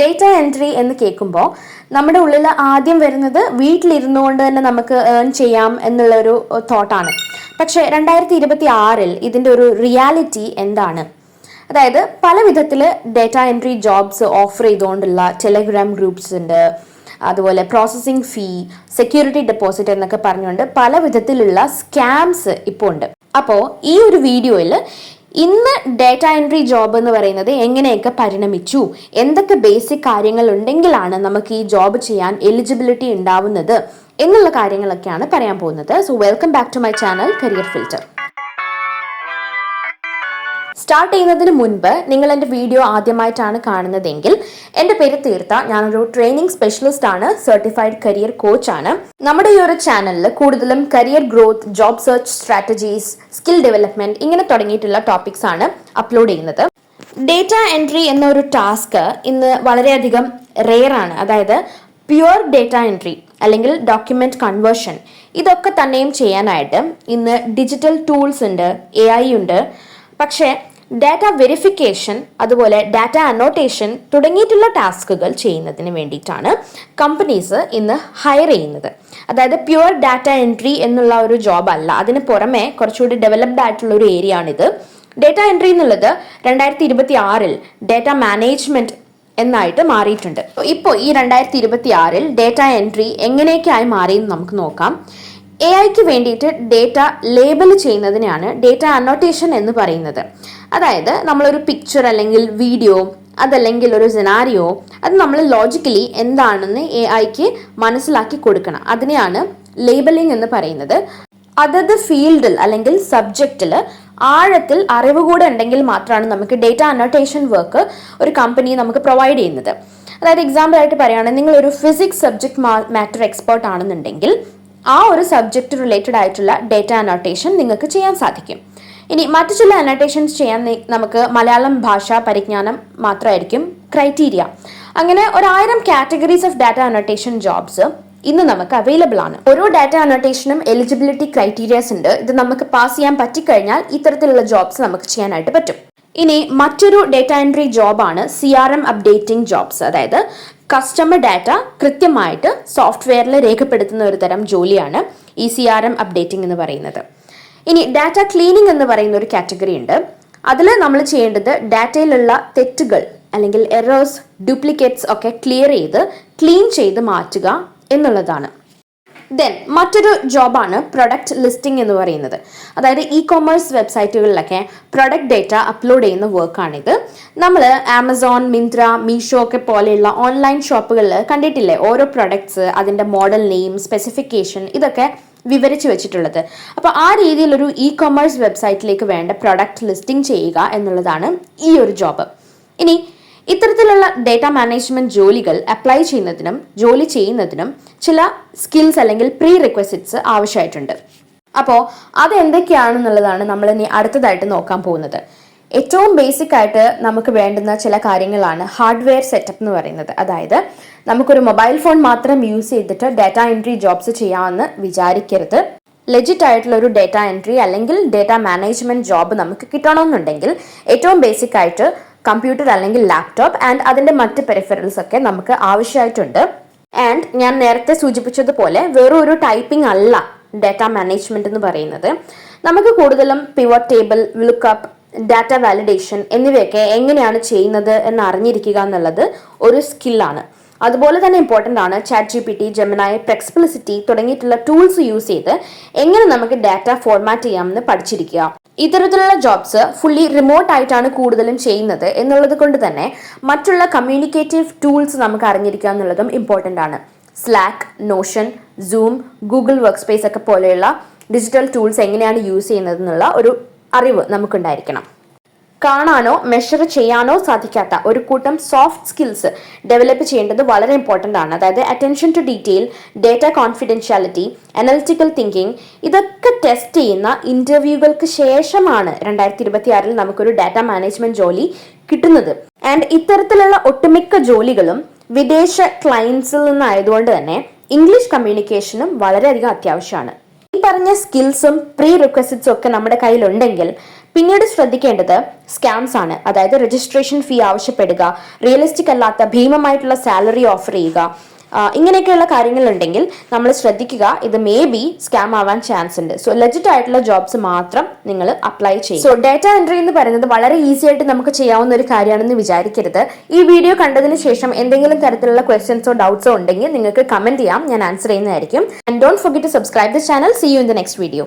Data entry എന്ന് കേൾക്കുമ്പോൾ നമ്മുടെ ഉള്ളിൽ ആദ്യം വരുന്നത് വീട്ടിലിരുന്നു കൊണ്ട് തന്നെ നമുക്ക് ഏൺ ചെയ്യാം എന്നുള്ളൊരു തോട്ടാണ് പക്ഷേ രണ്ടായിരത്തി ഇരുപത്തി ആറിൽ ഇതിന്റെ ഒരു റിയാലിറ്റി എന്താണ്? അതായത് പല വിധത്തിൽ ഡേറ്റ എൻട്രി ജോബ്സ് ഓഫർ ചെയ്തുകൊണ്ടുള്ള ടെലഗ്രാം ഗ്രൂപ്പ്സ് ഉണ്ട്. അതുപോലെ പ്രോസസ്സിംഗ് ഫീ സെക്യൂരിറ്റി ഡെപ്പോസിറ്റ് എന്നൊക്കെ പറഞ്ഞുകൊണ്ട് പല വിധത്തിലുള്ള സ്കാംസ് ഇപ്പോൾ ഉണ്ട്. അപ്പോൾ ഈ ഒരു വീഡിയോയിൽ ഇന്ന് ഡേറ്റ എൻട്രി ജോബ് എന്ന് പറയുന്നത് എങ്ങനെയൊക്കെ പരിണമിച്ചു? എന്തൊക്കെ ബേസിക് കാര്യങ്ങൾ ഉണ്ടെങ്കിലാണ് നമുക്ക് ഈ ജോബ് ചെയ്യാൻ എലിജിബിലിറ്റി ഉണ്ടാവുന്നത്? എന്നുള്ള കാര്യങ്ങളൊക്കെയാണ് പറയാൻ പോകുന്നത്. So welcome back to my channel career filter start ചെയ്യുന്നതിന് മുൻപ് നിങ്ങൾ എന്റെ വീഡിയോ ആദ്യമായിട്ടാണ് കാണുന്നതെങ്കിൽ എന്റെ പേര് തീർത്ത. ഞാനൊരു ട്രെയിനിങ് സ്പെഷ്യലിസ്റ്റ് ആണ് സർട്ടിഫൈഡ് കരിയർ കോച്ചാണ് നമ്മുടെ ഈ ഒരു ചാനലിൽ കൂടുതലും career growth job search strategies skill development ഇങ്ങനെ തുടങ്ങിയിട്ടുള്ള ടോപ്പിക്സ് ആണ് അപ്ലോഡ് ചെയ്യുന്നത്. ഡേറ്റ എൻട്രി എന്ന ഒരു ടാസ്ക് ഇന്ന് വളരെയധികം റെയർ ആണ്. അതായത് പ്യുവർ ഡേറ്റ എൻട്രി അല്ലെങ്കിൽ ഡോക്യുമെന്റ് കൺവേർഷൻ ഇതൊക്കെ തന്നെയും ചെയ്യാനായിട്ട് ഇന്ന് ഡിജിറ്റൽ ടൂൾസ് ഉണ്ട് എ ഉണ്ട് പക്ഷേ ഡാറ്റ വെരിഫിക്കേഷൻ അതുപോലെ ഡാറ്റ അനോട്ടേഷൻ തുടങ്ങിയിട്ടുള്ള ടാസ്കുകൾ ചെയ്യുന്നതിന് വേണ്ടിയിട്ടാണ് കമ്പനീസ് ഇന്ന് ഹയർ ചെയ്യുന്നത്. അതായത് പ്യുവർ ഡാറ്റ എൻട്രി എന്നുള്ള ഒരു ജോബ് അല്ല. അതിന് പുറമെ കുറച്ചുകൂടി ഡെവലപ്ഡ് ആയിട്ടുള്ള ഒരു ഏരിയ ആണിത്. ഡേറ്റ എൻട്രി എന്നുള്ളത് രണ്ടായിരത്തി ഇരുപത്തി ആറിൽ ഡേറ്റ മാനേജ്മെന്റ് എന്നായിട്ട് മാറിയിട്ടുണ്ട്. ഇപ്പോൾ ഈ രണ്ടായിരത്തി ഇരുപത്തി ആറിൽ ഡേറ്റ എൻട്രി എങ്ങനെയൊക്കെയായി മാറിയെന്ന് നമുക്ക് നോക്കാം. എ ഐക്ക് വേണ്ടിയിട്ട് ഡേറ്റ ലേബൽ ചെയ്യുന്നതിനാണ് ഡേറ്റ അനോട്ടേഷൻ എന്ന് പറയുന്നത്. അതായത് നമ്മളൊരു പിക്ചർ അല്ലെങ്കിൽ വീഡിയോ അതല്ലെങ്കിൽ ഒരു സിനാരിയോ അത് നമ്മൾ ലോജിക്കലി എന്താണെന്ന് എ ഐക്ക് മനസ്സിലാക്കി കൊടുക്കണം. അതിനെയാണ് ലേബലിംഗ് എന്ന് പറയുന്നത്. അതത് ഫീൽഡിൽ അല്ലെങ്കിൽ സബ്ജക്റ്റിൽ ആഴത്തിൽ അറിവ് കൂടെ ഉണ്ടെങ്കിൽ മാത്രമാണ് നമുക്ക് ഡേറ്റ അനോട്ടേഷൻ വർക്ക് ഒരു കമ്പനി നമുക്ക് പ്രൊവൈഡ് ചെയ്യുന്നത്. അതായത് എക്സാമ്പിൾ ആയിട്ട് പറയുകയാണെങ്കിൽ നിങ്ങളൊരു ഫിസിക്സ് സബ്ജക്ട് മാറ്റർ എക്സ്പേർട്ട് ആണെന്നുണ്ടെങ്കിൽ ആ ഒരു സബ്ജക്റ്റ് റിലേറ്റഡ് ആയിട്ടുള്ള ഡേറ്റ അനോട്ടേഷൻ നിങ്ങൾക്ക് ചെയ്യാൻ സാധിക്കും. ഇനി മറ്റു ചില അനോട്ടേഷൻസ് ചെയ്യാൻ നമുക്ക് മലയാളം ഭാഷ പരിജ്ഞാനം മാത്രമായിരിക്കും ക്രൈറ്റീരിയ അങ്ങനെ ഒരായിരം categories of data annotation jobs ഇന്ന് നമുക്ക് അവൈലബിൾ ആണ്. ഓരോ ഡാറ്റ അനോട്ടേഷനും എലിജിബിലിറ്റി ക്രൈറ്റീരിയാസ് ഉണ്ട്. ഇത് നമുക്ക് പാസ് ചെയ്യാൻ പറ്റിക്കഴിഞ്ഞാൽ ഇത്തരത്തിലുള്ള ജോബ്സ് നമുക്ക് ചെയ്യാനായിട്ട് പറ്റും. ഇനി മറ്റൊരു data entry ജോബാണ് C R M updating jobs അതായത് കസ്റ്റമർ ഡാറ്റ കൃത്യമായിട്ട് സോഫ്റ്റ്വെയറിൽ രേഖപ്പെടുത്തുന്ന ഒരു തരം ജോലിയാണ് ഇ സി ആർ എം അപ്ഡേറ്റിംഗ് എന്ന് പറയുന്നത്. ഇനി ഡാറ്റ ക്ലീനിങ് എന്ന് പറയുന്ന ഒരു കാറ്റഗറി ഉണ്ട്. അതിൽ നമ്മൾ ചെയ്യേണ്ടത് ഡാറ്റയിലുള്ള തെറ്റുകൾ അല്ലെങ്കിൽ എറേഴ്സ് ഡ്യൂപ്ലിക്കേറ്റ്സ് ഒക്കെ ക്ലിയർ ചെയ്ത് ക്ലീൻ ചെയ്ത് മാറ്റുക എന്നുള്ളതാണ്. ദെൻ മറ്റൊരു ജോബാണ് പ്രൊഡക്റ്റ് ലിസ്റ്റിംഗ് എന്ന് പറയുന്നത്. അതായത് ഇ കൊമേഴ്സ് വെബ്സൈറ്റുകളിലൊക്കെ പ്രൊഡക്റ്റ് ഡേറ്റ അപ്ലോഡ് ചെയ്യുന്ന വർക്കാണിത് നമ്മൾ ആമസോൺ മിന്ത്ര മീഷോ ഒക്കെ പോലെയുള്ള ഓൺലൈൻ ഷോപ്പുകളിൽ കണ്ടിട്ടില്ലേ? ഓരോ പ്രൊഡക്ട്സ് അതിന്റെ മോഡൽ നെയിം സ്പെസിഫിക്കേഷൻ ഇതൊക്കെ വിവരിച്ച് വെച്ചിട്ടുള്ളത്. അപ്പോൾ ആ രീതിയിലൊരു ഇ കൊമേഴ്സ് വെബ്സൈറ്റിലേക്ക് വേണ്ട പ്രൊഡക്റ്റ് ലിസ്റ്റിംഗ് ചെയ്യുക എന്നുള്ളതാണ് ഈ ഒരു ജോബ് ഇനി ഇത്തരത്തിലുള്ള ഡേറ്റ മാനേജ്മെന്റ് ജോലികൾ അപ്ലൈ ചെയ്യുന്നതിനും ജോലി ചെയ്യുന്നതിനും ചില സ്കിൽസ് അല്ലെങ്കിൽ പ്രീ റിക്വസിറ്റ്സ് ആവശ്യമായിട്ടുണ്ട്. അപ്പോൾ അത് എന്തൊക്കെയാണെന്നുള്ളതാണ് നമ്മൾ ഇനി അടുത്തതായിട്ട് നോക്കാൻ പോകുന്നത്. ഏറ്റവും ബേസിക് ആയിട്ട് നമുക്ക് വേണ്ടുന്ന ചില കാര്യങ്ങളാണ് ഹാർഡ്വെയർ സെറ്റപ്പ് എന്ന് പറയുന്നത്. അതായത് നമുക്കൊരു മൊബൈൽ ഫോൺ മാത്രം യൂസ് ചെയ്തിട്ട് ഡാറ്റ എൻട്രി ജോബ്സ് ചെയ്യാമെന്ന് വിചാരിക്കരുത്. ലെജിറ്റ് ആയിട്ടുള്ള ഒരു ഡേറ്റ എൻട്രി അല്ലെങ്കിൽ ഡേറ്റ മാനേജ്മെന്റ് ജോബ് നമുക്ക് കിട്ടണമെന്നുണ്ടെങ്കിൽ ഏറ്റവും ബേസിക് ആയിട്ട് കമ്പ്യൂട്ടർ അല്ലെങ്കിൽ ലാപ്ടോപ്പ് ആൻഡ് അതിന്റെ മറ്റ് പെരിഫറൽസ് ഒക്കെ നമുക്ക് ആവശ്യമായിട്ടുണ്ട്. ആൻഡ് ഞാൻ നേരത്തെ സൂചിപ്പിച്ചതുപോലെ വെറും ഒരു ടൈപ്പിംഗ് അല്ല ഡാറ്റ മാനേജ്മെന്റ് എന്ന് പറയുന്നത്. നമുക്ക് കൂടുതലും pivot table lookup data validation എന്നിവയൊക്കെ എങ്ങനെയാണ് ചെയ്യുന്നത് എന്ന് അറിഞ്ഞിരിക്കുക എന്നുള്ളത് ഒരു സ്കില്ലാണ് അതുപോലെ തന്നെ ഇമ്പോർട്ടന്റ് ആണ് ചാറ്റ് ജി പി ടി ജെമനായ പെക്സ്പ്ലിസിറ്റി തുടങ്ങിയിട്ടുള്ള ടൂൾസ് യൂസ് ചെയ്ത് എങ്ങനെ നമുക്ക് ഡാറ്റ ഫോർമാറ്റ് ചെയ്യാമെന്ന് പഠിച്ചിരിക്കുക. ഇത്തരത്തിലുള്ള ജോബ്സ് ഫുള്ളി റിമോട്ട് ആയിട്ടാണ് കൂടുതലും ചെയ്യുന്നത് എന്നുള്ളത് കൊണ്ട് തന്നെ മറ്റുള്ള കമ്മ്യൂണിക്കേറ്റീവ് ടൂൾസ് നമുക്ക് അറിഞ്ഞിരിക്കുക എന്നുള്ളതും ഇമ്പോർട്ടന്റ് ആണ്. Slack Notion Zoom Google Workspace ഒക്കെ പോലെയുള്ള ഡിജിറ്റൽ ടൂൾസ് എങ്ങനെയാണ് യൂസ് ചെയ്യുന്നത് എന്നുള്ള ഒരു അറിവ് നമുക്കുണ്ടായിരിക്കണം. കാണാനോ മെഷർ ചെയ്യാനോ സാധിക്കാത്ത ഒരു കൂട്ടം സോഫ്റ്റ് സ്കിൽസ് ഡെവലപ്പ് ചെയ്യേണ്ടത് വളരെ ഇമ്പോർട്ടന്റ് ആണ്. അതായത് attention to detail data confidentiality analytical thinking ഇതൊക്കെ ടെസ്റ്റ് ചെയ്യുന്ന ഇന്റർവ്യൂകൾക്ക് ശേഷമാണ് രണ്ടായിരത്തി ഇരുപത്തി ആറിൽ നമുക്കൊരു ഡാറ്റ മാനേജ്മെന്റ് ജോലി കിട്ടുന്നത്. ആൻഡ് ഇത്തരത്തിലുള്ള ഒട്ടുമിക്ക ജോലികളും വിദേശ ക്ലയൻസിൽ നിന്നായതുകൊണ്ട് തന്നെ ഇംഗ്ലീഷ് കമ്മ്യൂണിക്കേഷനും വളരെയധികം അത്യാവശ്യമാണ്. ഈ പറഞ്ഞ സ്കിൽസും പ്രീ റിക്വസിറ്റ്സും ഒക്കെ നമ്മുടെ കയ്യിലുണ്ടെങ്കിൽ പിന്നീട് ശ്രദ്ധിക്കേണ്ടത് സ്കാംസ് ആണ്. അതായത് രജിസ്ട്രേഷൻ ഫീ ആവശ്യപ്പെടുക റിയലിസ്റ്റിക് അല്ലാത്ത ഭീമമായിട്ടുള്ള സാലറി ഓഫർ ചെയ്യുക ഇങ്ങനെയൊക്കെയുള്ള കാര്യങ്ങളുണ്ടെങ്കിൽ നമ്മൾ ശ്രദ്ധിക്കുക ഇത് മേ ബി സ്കാം ആവാൻ ചാൻസ് ഉണ്ട്. സോ ലെജിറ്റ് ആയിട്ടുള്ള ജോബ്സ് മാത്രം നിങ്ങൾ അപ്ലൈ ചെയ്യും. സോ ഡാറ്റ എൻട്രി എന്ന് പറയുന്നത് വളരെ ഈസി ആയിട്ട് നമുക്ക് ചെയ്യാവുന്ന ഒരു കാര്യമാണെന്ന് വിചാരിക്കരുത്. ഈ വീഡിയോ കണ്ടതിന് ശേഷം എന്തെങ്കിലും തരത്തിലുള്ള ക്വസ്റ്റ്യൻസോ ഡൗട്ട്സോ ഉണ്ടെങ്കിൽ നിങ്ങൾക്ക് കമന്റ് ചെയ്യാം. ഞാൻ ആൻസർ ചെയ്യുന്നതായിരിക്കും. And don't forget to subscribe the channel see you in the next video